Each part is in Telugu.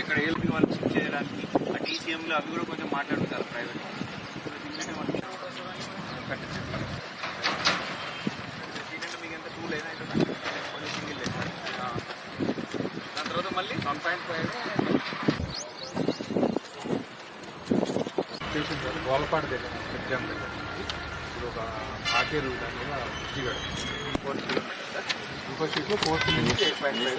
ఎక్కడ ఏపీ వాళ్ళు షిఫ్ట్ చేయడానికి? ఆ టీసీఎంలో అవి కూడా కొంచెం మాట్లాడుతారు ప్రైవేట్ వాళ్ళు మీకు ఎంత టూ దాని తర్వాత మళ్ళీ వన్ పాయింట్ ఫైవ్ గోలపాడు దగ్గర. ఎగ్జామ్ దగ్గర. ఇప్పుడు ఒక ఆర్టీ రూట్ అనేది బుద్ధిగడ ఫోర్ కిలోమీటర్ ఇంకో షీట్లో ఫోర్త్ ఎయిట్ పాయింట్ ఫైవ్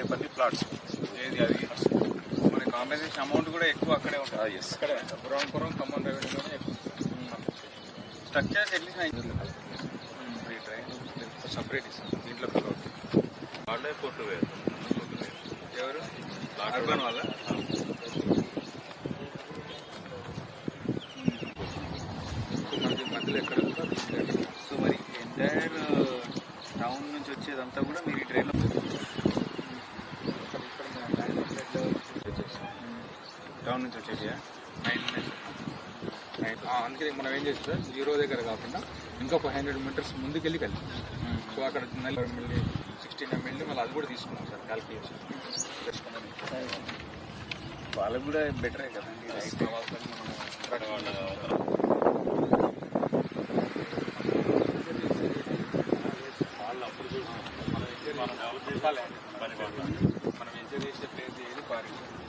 అటువైపు అన్ని ప్లాట్స్ ఏది అది? మన కాంపెన్సేషన్ అమౌంట్ కూడా ఎక్కువ అక్కడే ఉంటుంది. ఎస్ అక్కడే. పురం పురం ఖమ్మం రెవెన్యూలోనే ఎక్కువ. Structures at least free train separate ఇస్తాం. దీంట్లో పిల్లలు వాళ్ళే కొట్టు ఎవరు? అర్బన్ వాళ్ళ. మనకి మధ్యలో ఎక్కడ. సో మరి ఎంటైర్ టౌన్ నుంచి వచ్చేదంతా కూడా మీరు ఈ ట్రైన్లో టౌన్ నుంచి వచ్చేటియా నైన్ నైట్ ఆ, అందుకని మనం ఏం చేస్తాం సార్ జీరో దగ్గర కాకుండా ఇంకా ఫైవ్ హండ్రెడ్ మీటర్స్ ముందుకెళ్ళి కలిసి సో అక్కడ మళ్ళీ మళ్ళీ సిక్స్టీన్ ఎంఎల్ని మళ్ళీ అది కూడా తీసుకున్నాం సార్ క్యాల్కులేషన్ వాళ్ళకు కూడా బెటరే కదండి వాళ్ళు అప్పుడు చూసి మనం డెవలప్ మనం ఎంజాయ్ చేసే ప్లేస్ ఏది పారి